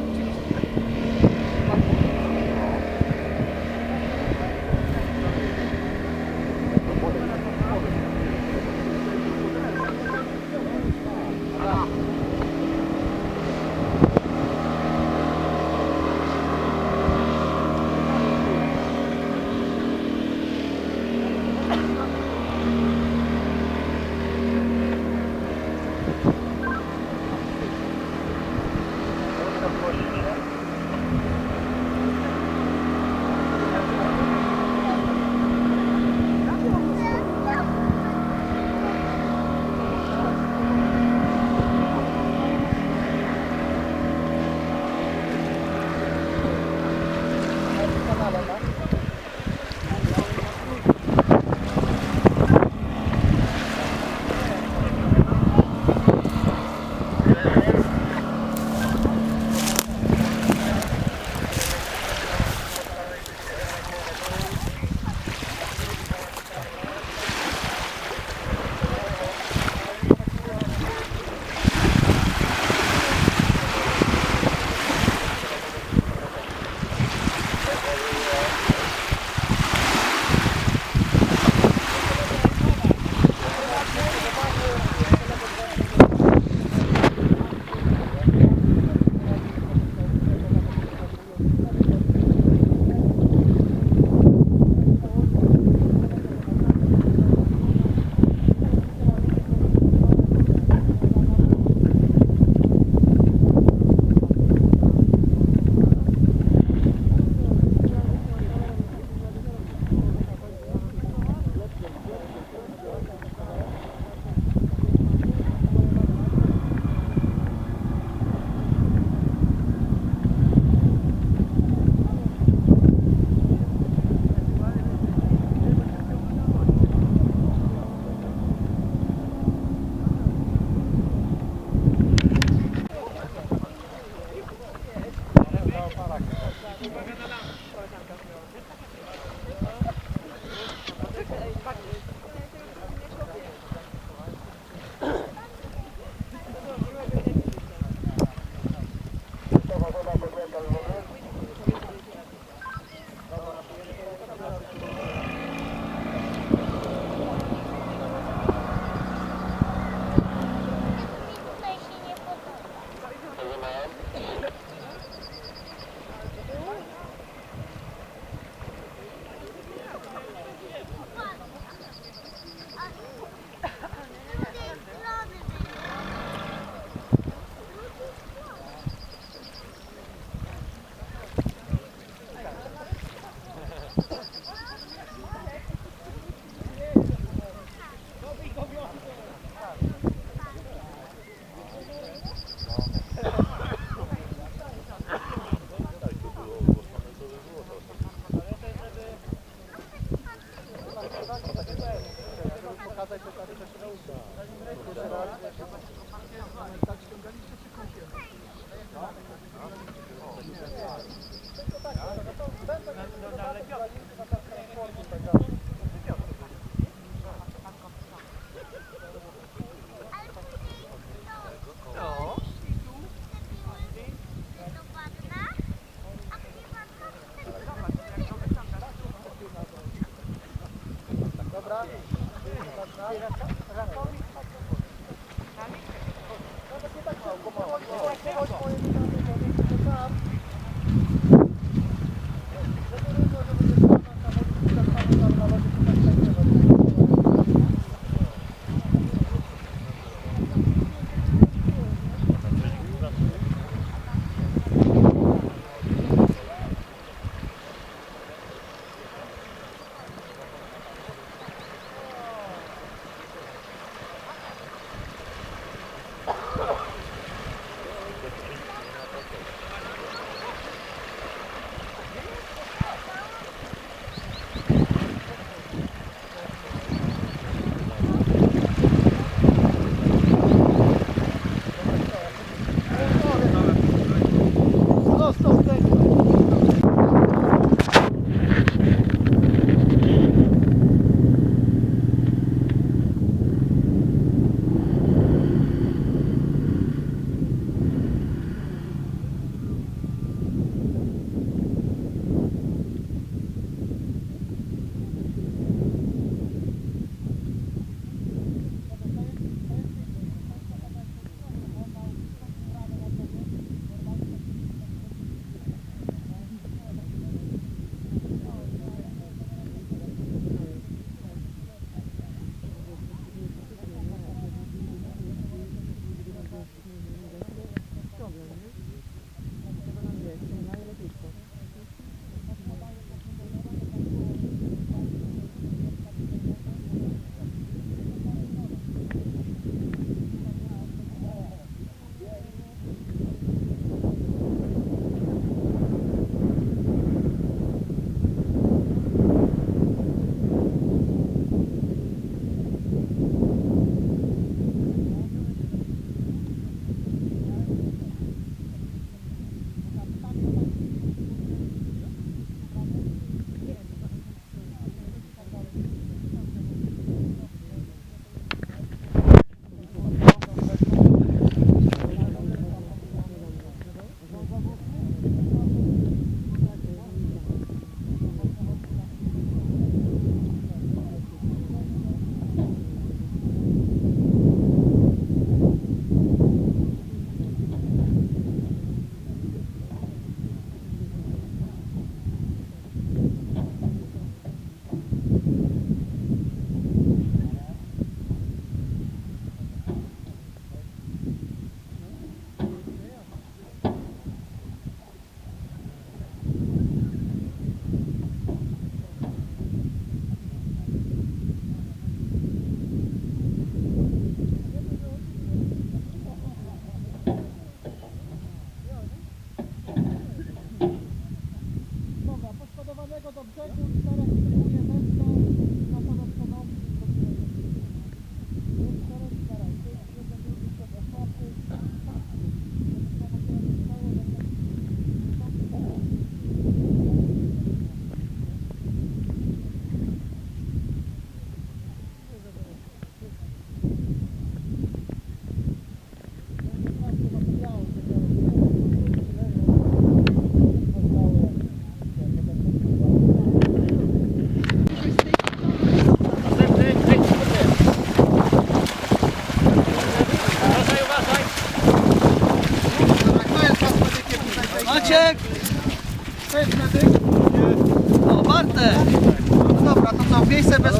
Mi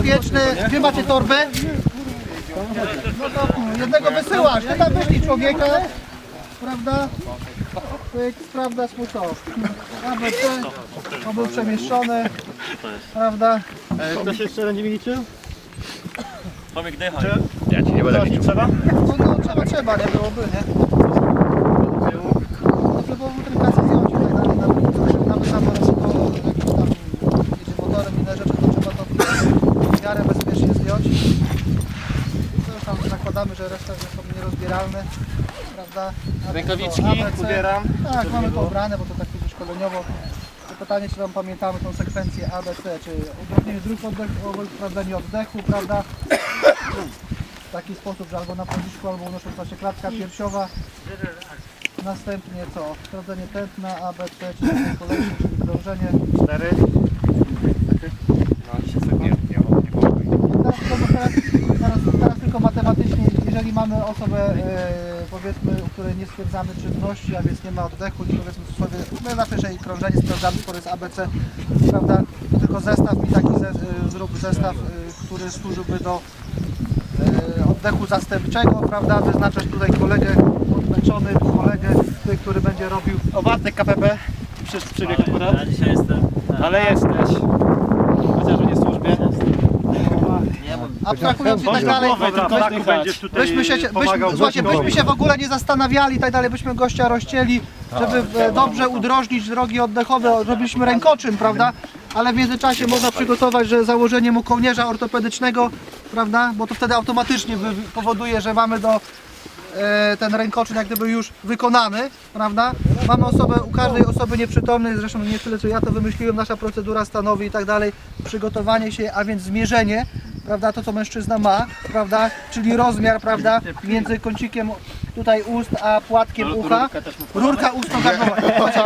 miejsce bezpieczne, gdzie macie torbę? No to jednego wysyłasz, ty tam wyślij człowieka, prawda? Pyk, sprawdzasz mu to. ABC, on był przemieszczony, prawda? Ktoś jeszcze będzie mi liczył? Tomek, dychaj. Ja ci nie będę liczył. Trzeba? No, no trzeba, trzeba, nie byłoby, nie? Dobrze byłoby trykacji zdjąć tutaj, nawet, nawet, coś, nawet tam ryzyko, jakimś tam jedzie motorem, inne rzeczy, to trzeba to w miarę bezpiecznie zdjąć. To już tam zakładamy, że reszta że nierozbieralne, prawda? A to Rękawiczki ABC. ubieram. Tak, mamy to ubrane, bo to tak będzie szkoleniowo. To pytanie, czy tam pamiętamy tą sekwencję ABC, czy udrożnienie dróg oddechu, sprawdzenie oddechu, prawda? W taki sposób, że albo na policzku, albo unosząca się klatka piersiowa. Następnie co? Sprawdzenie tętna ABC, czyli tej kolejny, czyli krążenie. Cztery. No, się sobie nie, nie, Teraz, tylko teraz, teraz, teraz tylko matematycznie, jeżeli mamy osobę, e, powiedzmy, u której nie stwierdzamy czynności, a więc nie ma oddechu, i powiedzmy sobie, my na pierwszej krążenie sprawdzamy, skoro jest ABC, prawda, tylko zestaw mi taki, ze, e, zrób zestaw, e, który służyłby do e, oddechu zastępczego, prawda, wyznaczać tutaj kolegę odmęczony, kolegę, tutaj, który będzie robił O, Bartek KPP. Przysz, przybiegł akurat. Ja dzisiaj jestem. Ale jesteś. Chociaż nie w służbie. Abstrahując i tak dalej, tak będziesz Byśmy się, byśmy, słuchajcie, byśmy się w ogóle nie zastanawiali i tak dalej, byśmy gościa rozcięli, żeby e, dobrze udrożnić drogi oddechowe, robiliśmy rękoczyn, prawda? Ale w międzyczasie można przygotować, że założenie mu kołnierza ortopedycznego, prawda? Bo to wtedy automatycznie wy- powoduje, że mamy do e, ten rękoczyn jak gdyby już wykonany, prawda? Mamy osobę, u każdej osoby nieprzytomnej, zresztą nie tyle co ja to wymyśliłem, nasza procedura stanowi i tak dalej, przygotowanie się, a więc zmierzenie, prawda, to co mężczyzna ma, prawda, czyli rozmiar, prawda, między kącikiem tutaj ust a płatkiem ucha, rurka co?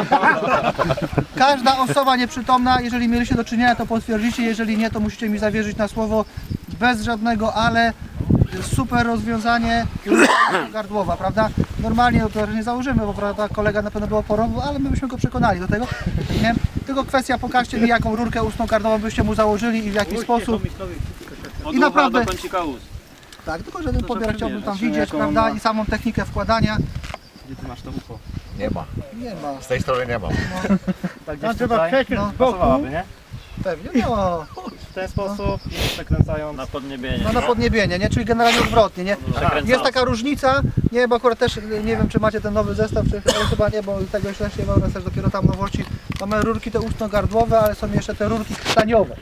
Każda osoba nieprzytomna, jeżeli mieliście do czynienia, to potwierdzicie, jeżeli nie, to musicie mi zawierzyć na słowo bez żadnego ale, super rozwiązanie gardłowa, prawda? Normalnie to nie założymy, bo prawda, kolega na pewno był oporą, ale my byśmy go przekonali do tego, nie? Tylko kwestia, pokażcie mi jaką rurkę ustną gardłową byście mu założyli i w jaki sposób. Od I ucha naprawdę- do kącika ust. Tak, tylko że ten pobier chciałbym tam Zobaczymy, widzieć, jaką prawda? ma. I samą technikę wkładania. Gdzie ty masz to ucho? Nie ma. Nie ma. Z tej strony nie mam. Tak gdzieś tutaj? No, Pasowałaby, nie? pewnie, no. W ten sposób, i przekręcając. Na podniebienie. No na podniebienie, nie? Czyli generalnie odwrotnie, nie? Przekręcamy. Jest taka różnica, nie, bo akurat też nie wiem, czy macie ten nowy zestaw, czy ale chyba nie, bo tego jeszcze nie ma, nas też dopiero tam nowości. Mamy rurki te ustno-gardłowe, ale są jeszcze te rurki krtaniowe.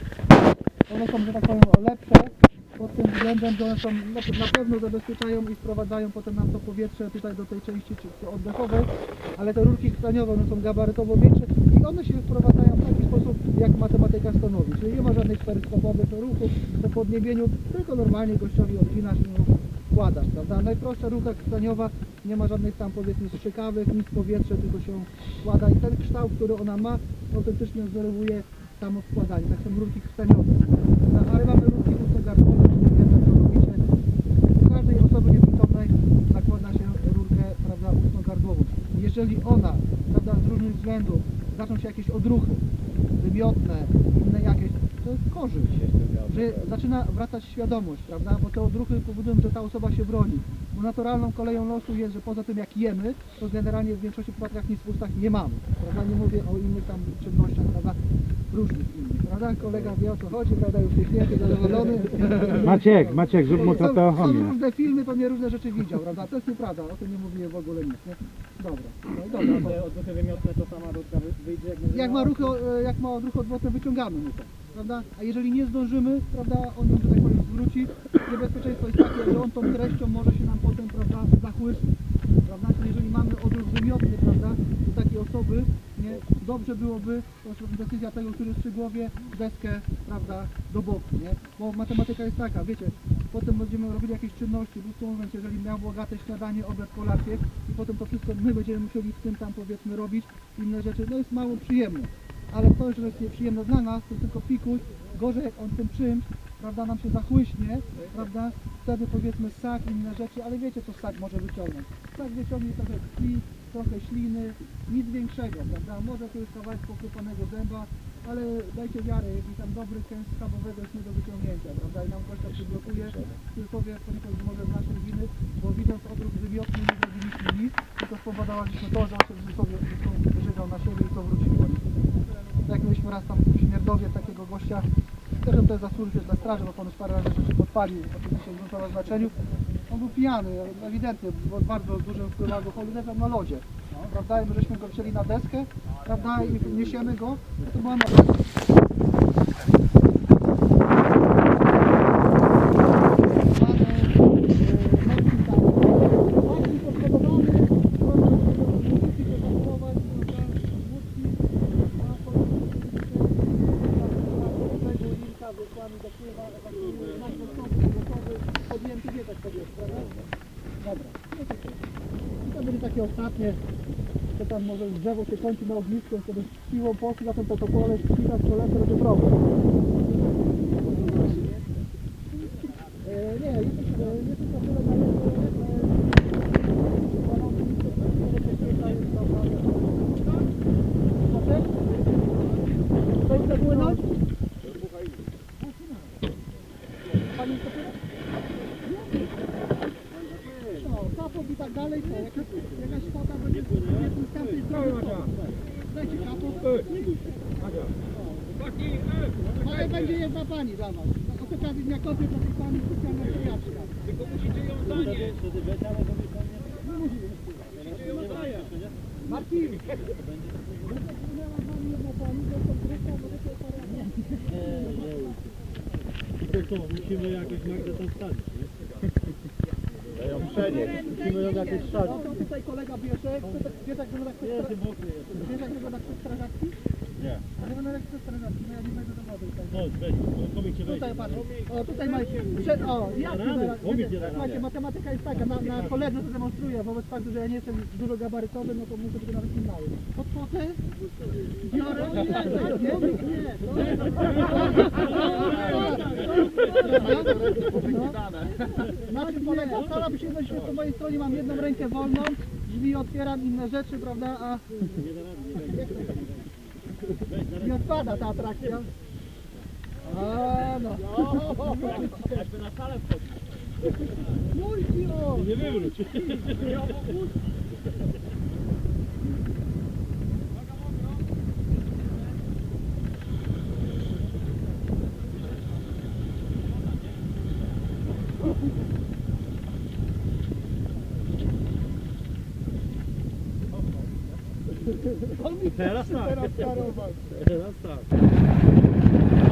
One są, że tak powiem, lepsze pod tym względem, że one są na, pewno zabezpieczają i wprowadzają potem nam to powietrze tutaj do tej części oddechowej, ale te rurki krtaniowe, one są gabarytowo większe i one się wprowadzają w taki sposób, jak matematyka stanowi, czyli nie ma żadnych peryskopowych ruchów po podniebieniu, tylko normalnie gościowi odcinasz i wkładasz, prawda? Najprostsza rurka krtaniowa, nie ma żadnych tam powiedzmy strzykawek, nic powietrze, tylko się wkłada i ten kształt, który ona ma, autentycznie wzorowuje samo wkładanie, tak są rurki krtaniowe. No, ale mamy rurki ustno-gardłowe, czyli wiedzą co robicie. U każdej osoby nieprzytomnej nakłada się rurkę, prawda, ustno-gardłową. Jeżeli ona, prawda, z różnych względów zaczną się jakieś odruchy, wymiotne, inne jakieś, to jest korzyść, że zaczyna wracać świadomość, prawda, bo te odruchy powodują, że ta osoba się broni. Bo naturalną koleją losu jest, że poza tym jak jemy, to generalnie w większości przypadkach nic w ustach nie mamy, prawda, nie mówię o innych tam czynnościach, prawda, różnych innych, prawda, kolega wie o co chodzi, prawda, już uśmiechnięty, zadowolony. Maciek, Maciek, zrób mu Są, są tratochomie. różne filmy, pewnie różne rzeczy widział, prawda? To jest nieprawda, o tym nie mówiłem w ogóle nic, nie? Dobra, no dobra. To, Odwróty wymiotne to sama rurka wyjdzie jak jak ma ruchy, e, jak ma odruch odwrotny, wyciągamy mu to, prawda? A jeżeli nie zdążymy, prawda, on ją, że tak powiem, zwróci, niebezpieczeństwo jest takie, że on tą treścią może się nam potem, prawda, zachłyszyć, prawda? Czyli jeżeli mamy odruch wymiotny, prawda, do takiej osoby, nie, dobrze byłoby, decyzja tego, który przy głowie, deskę, prawda, do boku, nie? Bo matematyka jest taka, wiecie, potem będziemy robili jakieś czynności, krótko mówiąc, jeżeli miał bogate śniadanie, obiad, kolację i potem to wszystko my będziemy musieli z tym tam powiedzmy robić, inne rzeczy, no jest mało przyjemne. Ale to, że jest nieprzyjemne dla nas, to tylko pikuś, gorzej jak on tym czymś prawda, nam się zachłyśnie, prawda, wtedy powiedzmy ssak, inne rzeczy, ale wiecie co ssak może wyciągnąć. Ssak wyciągnie trochę krwi, trochę śliny, nic większego, prawda, może to jest kawałek pokrypanego dęba, ale dajcie wiarę, jeśli tam dobry kęs schabowego jest nie do wyciągnięcia, prawda, i nam gościa przyblokuje, który powie poniekąd że może z naszej winy, bo widząc odruch wymiotny nie zrobiliśmy nic, tylko spowodowaliśmy to, że on się wyżygał na siebie i to wróciło. Jak mieliśmy raz tam w Śmierdowie takiego gościa, też on też zasłużył się dla straży, bo ponoć parę razy rzeczy podpalił, oczywiście w znaczeniu. Był pijany, ewidentnie, bo bardzo dużym wpływ alkoholu leżał na lodzie. Prawda? I my żeśmy go wzięli na deskę, prawda? I niesiemy go, no to była na Podjęty wie tak powiesz, prawda? Dobra. No to, I to były takie ostatnie, może drzewo się kończy na ognisku, sobie z piwą poszli na tym protokole, śpina z kolecem będzie problem. E, nie, e, jest to tyle na jedno, To już zapłynąć? Pani kapela? No, kapot i tak dalej, to jakaś, jakaś kwota będzie z tamtej strony. Dajcie kapot. Ale będzie Z okazji Dnia Kobiet dla tej pani specjalna przyjaciółka. Tylko musicie ją zanieść. Nie musimy. Marcin! Z jedna pani, że to to jest parę To co, musimy jakoś Magdę tam wsadzić, nie? ją przenieść. Musimy ją jakoś No wsadzić. to tutaj kolega bierze, tak- wiesz jak wygląda kwestia Wiesz jak wygląda kwestia strażacki? Nie. Nie wygląda jak kwestia strażacki, no ja nie wejdę do wody tutaj. No, weź, komik cię Tutaj patrz, o tutaj macie, przed, o nie da słuchajcie, matematyka jest taka, na, na koledze to demonstruję, wobec faktu, że ja nie jestem dużo gabarytowy, no to muszę być nawet mały. Podchodzę, biorę i lecę, nie? No. Na czym polega? Staram się dość, po mojej stronie mam jedną rękę wolną, drzwi otwieram, inne rzeczy, prawda, a nie odpada ta atrakcja. A no. Jakby na salę wchodzić. Multi! Nie wywróć. Teraz tak. Teraz parować. Teraz tak.